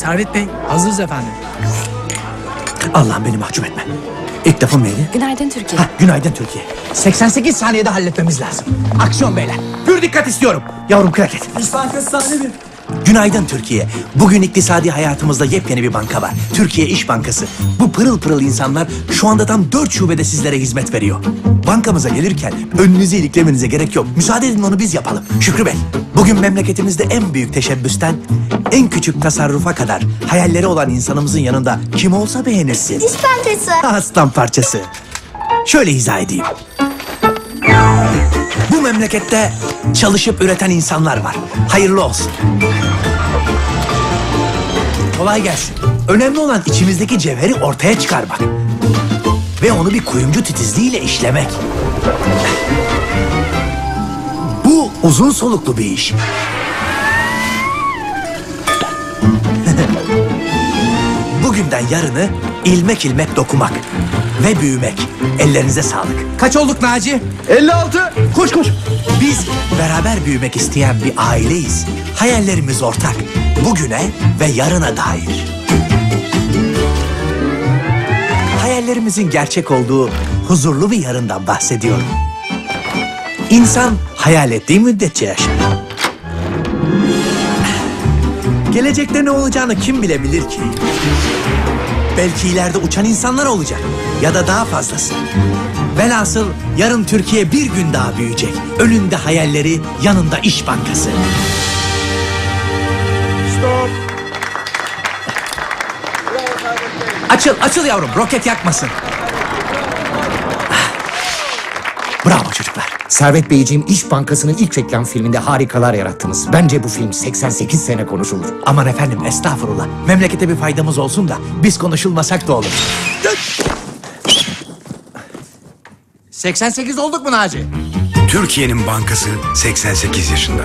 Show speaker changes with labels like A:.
A: Servet Bey, hazırız efendim.
B: Allah'ım beni mahcup etme. İlk lafım neydi?
C: Günaydın Türkiye.
B: Hah, günaydın Türkiye. 88 saniyede halletmemiz lazım. Aksiyon beyler. Pür dikkat istiyorum. Yavrum kraket.
A: İş Bankası sahibi.
B: Günaydın Türkiye. Bugün iktisadi hayatımızda yepyeni bir banka var. Türkiye İş Bankası. Bu pırıl pırıl insanlar şu anda tam dört şubede sizlere hizmet veriyor. Bankamıza gelirken önünüzü iliklemenize gerek yok. Müsaade edin onu biz yapalım. Şükrü Bey, bugün memleketimizde en büyük teşebbüsten en küçük tasarrufa kadar hayalleri olan insanımızın yanında kim olsa beğenirsin.
D: Diş Bankası.
B: Aslan parçası. Şöyle izah edeyim. Bu memlekette çalışıp üreten insanlar var. Hayırlı olsun. Kolay gelsin. Önemli olan içimizdeki cevheri ortaya çıkarmak. Ve onu bir kuyumcu titizliğiyle işlemek. Bu uzun soluklu bir iş. Bugünden yarını ilmek ilmek dokumak ve büyümek. Ellerinize sağlık. Kaç olduk Naci?
E: 56.
B: Koş koş. Biz beraber büyümek isteyen bir aileyiz. Hayallerimiz ortak. Bugüne ve yarına dair. Hayallerimizin gerçek olduğu huzurlu bir yarından bahsediyorum. İnsan hayal ettiği müddetçe yaşar. Gelecekte ne olacağını kim bilebilir ki? Belki ileride uçan insanlar olacak ya da daha fazlası. Velhasıl yarın Türkiye bir gün daha büyüyecek. Önünde hayalleri, yanında iş bankası. Açıl, açıl yavrum. Roket yakmasın. Ah. Bravo çocuklar.
E: Servet Beyciğim İş Bankası'nın ilk reklam filminde harikalar yarattınız. Bence bu film 88 sene konuşulur.
B: Aman efendim estağfurullah. Memlekete bir faydamız olsun da biz konuşulmasak da olur.
E: 88 olduk mu Naci?
F: Türkiye'nin bankası 88 yaşında.